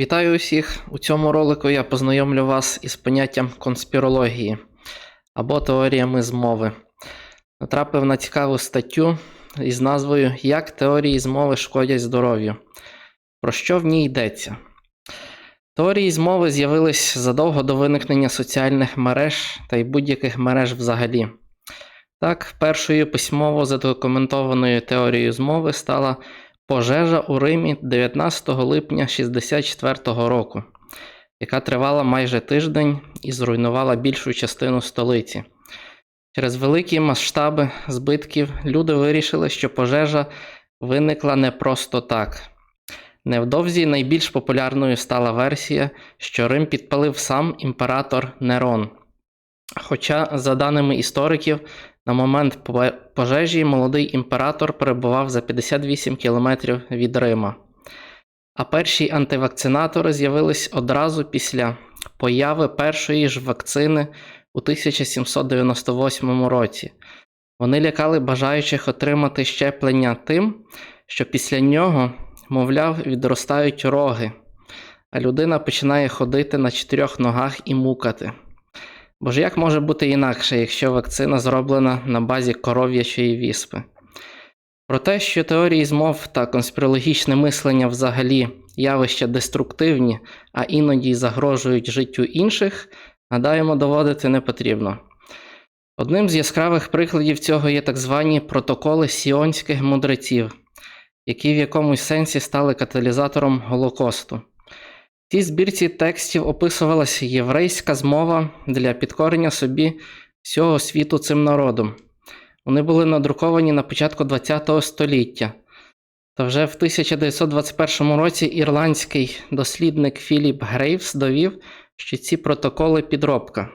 Вітаю усіх! У цьому ролику я познайомлю вас із поняттям конспірології або теоріями змови. Натрапив на цікаву статтю із назвою Як теорії змови шкодять здоров'ю. Про що в ній йдеться? Теорії змови з'явились задовго до виникнення соціальних мереж та й будь-яких мереж взагалі. Так, першою письмово задокументованою теорією змови стала пожежа у Римі 19 липня 64 року, яка тривала майже тиждень і зруйнувала більшу частину столиці. Через великі масштаби збитків люди вирішили, що пожежа виникла не просто так. Невдовзі найбільш популярною стала версія, що Рим підпалив сам імператор Нерон. Хоча, за даними істориків, на момент пожежі молодий імператор перебував за 58 кілометрів від Рима. А перші антивакцинатори з'явились одразу після появи першої ж вакцини у 1798 році. Вони лякали бажаючих отримати щеплення тим, що після нього, мовляв, відростають роги, а людина починає ходити на чотирьох ногах і мукати. Бо ж як може бути інакше, якщо вакцина зроблена на базі коров'ячої віспи? Про те, що теорії змов та конспірологічне мислення взагалі явища деструктивні, а іноді загрожують життю інших, гадаємо, доводити не потрібно. Одним з яскравих прикладів цього є так звані протоколи сіонських мудреців, які в якомусь сенсі стали каталізатором Голокосту. Цій збірці текстів описувалася єврейська змова для підкорення собі всього світу цим народом. Вони були надруковані на початку ХХ століття. Та вже в 1921 році ірландський дослідник Філіп Грейвс довів, що ці протоколи підробка.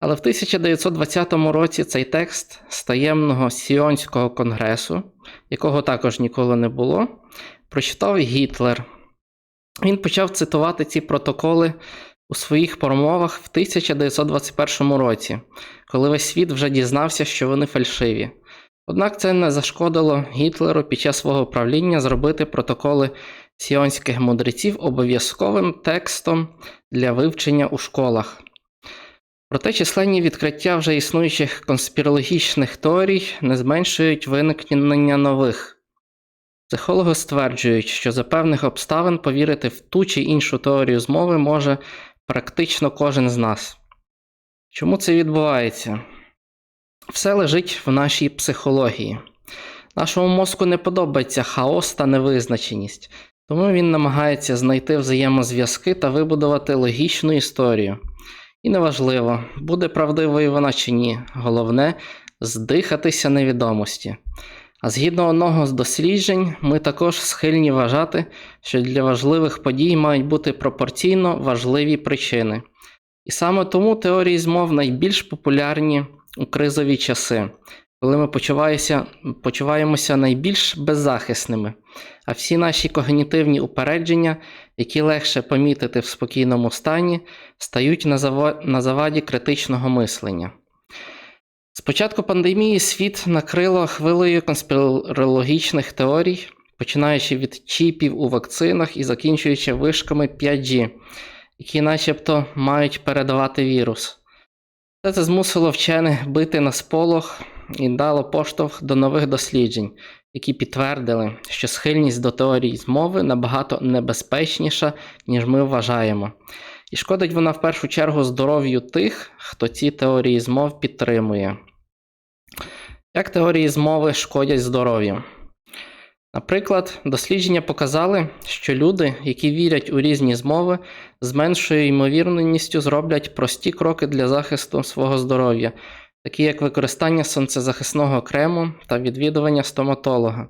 Але в 1920 році цей текст з таємного Сіонського конгресу, якого також ніколи не було, прочитав Гітлер. Він почав цитувати ці протоколи у своїх промовах в 1921 році, коли весь світ вже дізнався, що вони фальшиві. Однак це не зашкодило Гітлеру під час свого правління зробити протоколи сіонських мудреців обов'язковим текстом для вивчення у школах. Проте численні відкриття вже існуючих конспірологічних теорій не зменшують виникнення нових. Психологи стверджують, що за певних обставин повірити в ту чи іншу теорію змови може практично кожен з нас. Чому це відбувається? Все лежить в нашій психології. Нашому мозку не подобається хаос та невизначеність, тому він намагається знайти взаємозв'язки та вибудувати логічну історію. І неважливо, буде правдивою вона чи ні, головне здихатися невідомості. Згідно одного з досліджень, ми також схильні вважати, що для важливих подій мають бути пропорційно важливі причини. І саме тому теорії змов найбільш популярні у кризові часи, коли ми почуваємося найбільш беззахисними, а всі наші когнітивні упередження, які легше помітити в спокійному стані, стають на заваді критичного мислення. З початку пандемії світ накрило хвилею конспірологічних теорій, починаючи від чіпів у вакцинах і закінчуючи вишками 5G, які начебто мають передавати вірус. Все це змусило вчених бити на сполох і дало поштовх до нових досліджень, які підтвердили, що схильність до теорій змови набагато небезпечніша, ніж ми вважаємо. І шкодить вона в першу чергу здоров'ю тих, хто ці теорії змов підтримує. Як теорії змови шкодять здоров'ю? Наприклад, дослідження показали, що люди, які вірять у різні змови, з меншою ймовірністю зроблять прості кроки для захисту свого здоров'я, такі як використання сонцезахисного крему та відвідування стоматолога.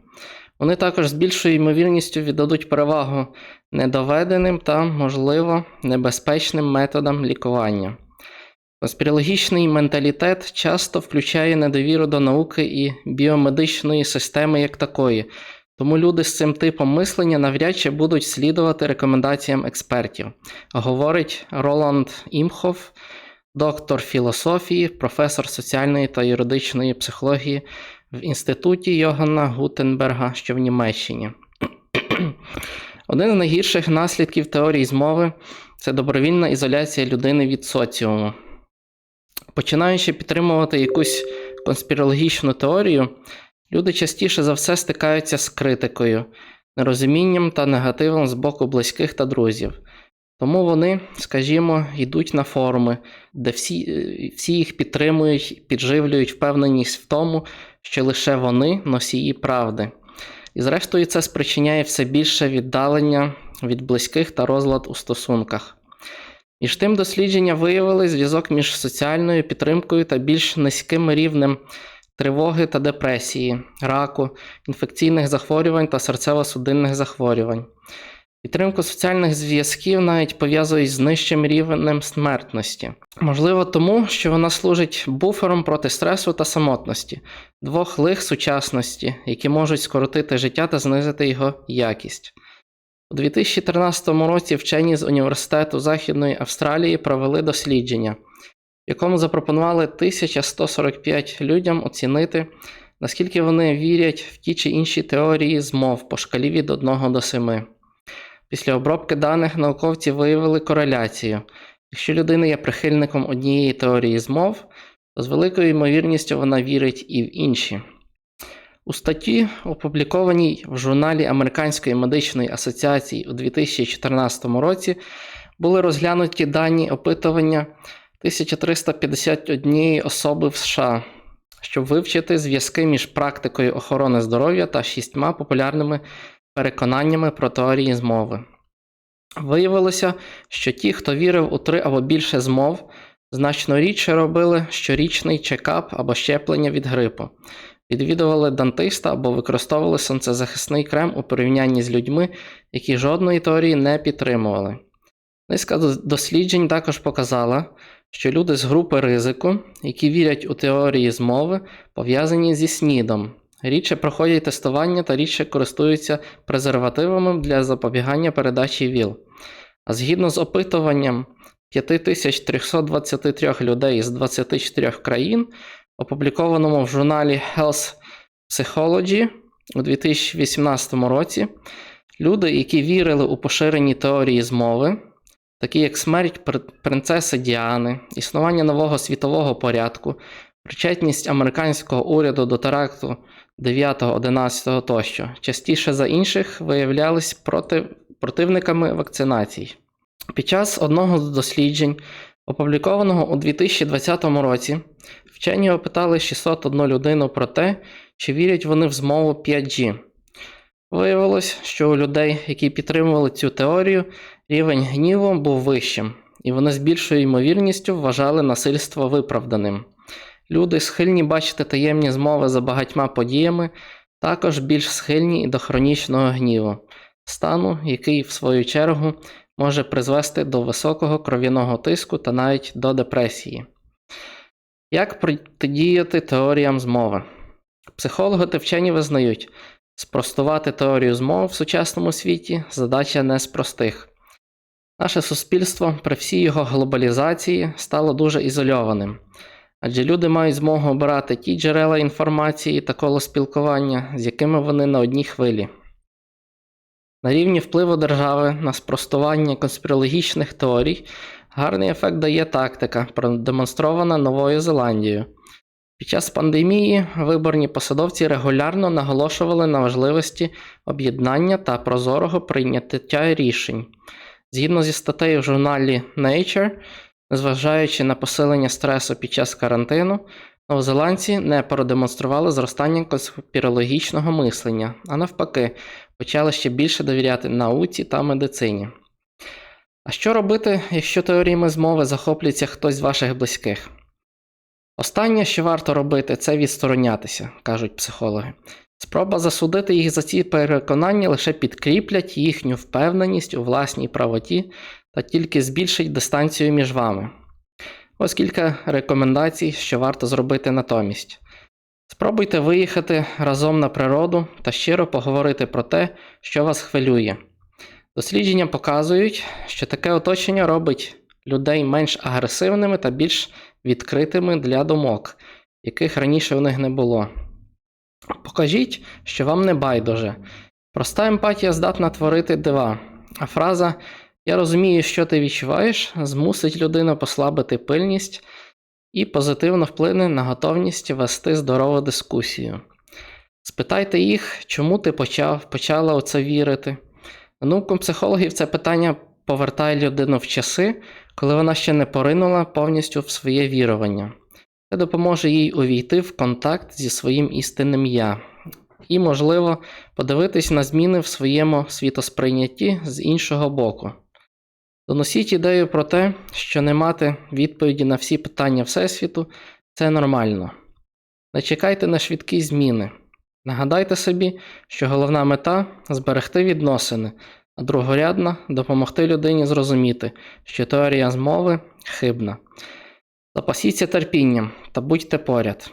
Вони також з більшою ймовірністю віддадуть перевагу недоведеним та, можливо, небезпечним методам лікування. Конспірологічний менталітет часто включає недовіру до науки і біомедичної системи як такої, тому люди з цим типом мислення навряд чи будуть слідувати рекомендаціям експертів, говорить Роланд Імхоф, доктор філософії, професор соціальної та юридичної психології в інституті Йоганна Гутенберга, що в Німеччині. Один з найгірших наслідків теорії змови це добровільна ізоляція людини від соціуму. Починаючи підтримувати якусь конспірологічну теорію, люди частіше за все стикаються з критикою, нерозумінням та негативом з боку близьких та друзів. Тому вони, скажімо, йдуть на форуми, де всі, е, всі їх підтримують, підживлюють впевненість в тому, що лише вони носії правди. І зрештою, це спричиняє все більше віддалення від близьких та розлад у стосунках. Між тим, дослідження виявили зв'язок між соціальною підтримкою та більш низьким рівнем тривоги та депресії, раку, інфекційних захворювань та серцево-судинних захворювань. Підтримку соціальних зв'язків навіть пов'язують з нижчим рівнем смертності. Можливо, тому, що вона служить буфером проти стресу та самотності, двох лих сучасності, які можуть скоротити життя та знизити його якість. У 2013 році вчені з університету Західної Австралії провели дослідження, в якому запропонували 1145 людям оцінити, наскільки вони вірять в ті чи інші теорії змов по шкалі від 1 до 7. Після обробки даних науковці виявили кореляцію. Якщо людина є прихильником однієї теорії змов, то з великою ймовірністю вона вірить і в інші. У статті, опублікованій в журналі Американської медичної асоціації у 2014 році, були розглянуті дані опитування 1351 особи в США, щоб вивчити зв'язки між практикою охорони здоров'я та шістьма популярними переконаннями про теорії змови. Виявилося, що ті, хто вірив у три або більше змов, значно рідше робили щорічний чекап або щеплення від грипу, відвідували дантиста або використовували сонцезахисний крем у порівнянні з людьми, які жодної теорії не підтримували. Низка досліджень також показала, що люди з групи ризику, які вірять у теорії змови, пов'язані зі снідом, рідше проходять тестування та рідше користуються презервативами для запобігання передачі ВІЛ. А згідно з опитуванням 5323 людей з 24 країн, опублікованому в журналі Health Psychology у 2018 році, люди, які вірили у поширені теорії змови, такі як смерть принцеси Діани, існування нового світового порядку, причетність американського уряду до теракту 9-11 тощо, частіше за інших виявлялись проти, противниками вакцинацій. Під час одного з досліджень, опублікованого у 2020 році, вчені опитали 601 людину про те, чи вірять вони в змову 5G. Виявилось, що у людей, які підтримували цю теорію, рівень гніву був вищим, і вони з більшою ймовірністю вважали насильство виправданим. Люди, схильні бачити таємні змови за багатьма подіями, також більш схильні і до хронічного гніву, стану, який, в свою чергу, може призвести до високого кров'яного тиску та навіть до депресії. Як протидіяти теоріям змови? Психологи та вчені визнають, спростувати теорію змов в сучасному світі задача не з простих. Наше суспільство при всій його глобалізації стало дуже ізольованим, адже люди мають змогу обирати ті джерела інформації та коло спілкування, з якими вони на одній хвилі. На рівні впливу держави на спростування конспірологічних теорій гарний ефект дає тактика, продемонстрована Новою Зеландією. Під час пандемії виборні посадовці регулярно наголошували на важливості об'єднання та прозорого прийняття рішень. Згідно зі статтею в журналі Nature, незважаючи на посилення стресу під час карантину, новозеландці не продемонстрували зростання конспірологічного мислення, а навпаки, почали ще більше довіряти науці та медицині. А що робити, якщо теоріями змови захоплюється хтось з ваших близьких? Останнє, що варто робити, це відсторонятися, кажуть психологи. Спроба засудити їх за ці переконання лише підкріплять їхню впевненість у власній правоті та тільки збільшить дистанцію між вами. Ось кілька рекомендацій, що варто зробити натомість. Спробуйте виїхати разом на природу та щиро поговорити про те, що вас хвилює. Дослідження показують, що таке оточення робить людей менш агресивними та більш відкритими для думок, яких раніше в них не було. Покажіть, що вам не байдуже, Проста емпатія здатна творити дива, а фраза Я розумію, що ти відчуваєш, змусить людину послабити пильність і позитивно вплине на готовність вести здорову дискусію. Спитайте їх, чому ти почав, почала у це вірити. На психологів, це питання повертає людину в часи, коли вона ще не поринула повністю в своє вірування. Це допоможе їй увійти в контакт зі своїм істинним я і, можливо, подивитись на зміни в своєму світосприйнятті з іншого боку. Доносіть ідею про те, що не мати відповіді на всі питання Всесвіту це нормально. Не чекайте на швидкі зміни. Нагадайте собі, що головна мета зберегти відносини, а другорядна допомогти людині зрозуміти, що теорія змови хибна. Запасіться терпінням та будьте поряд.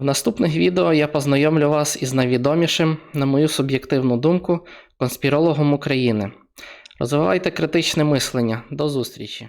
В наступних відео я познайомлю вас із найвідомішим, на мою суб'єктивну думку, конспірологом України. Розвивайте критичне мислення. До зустрічі!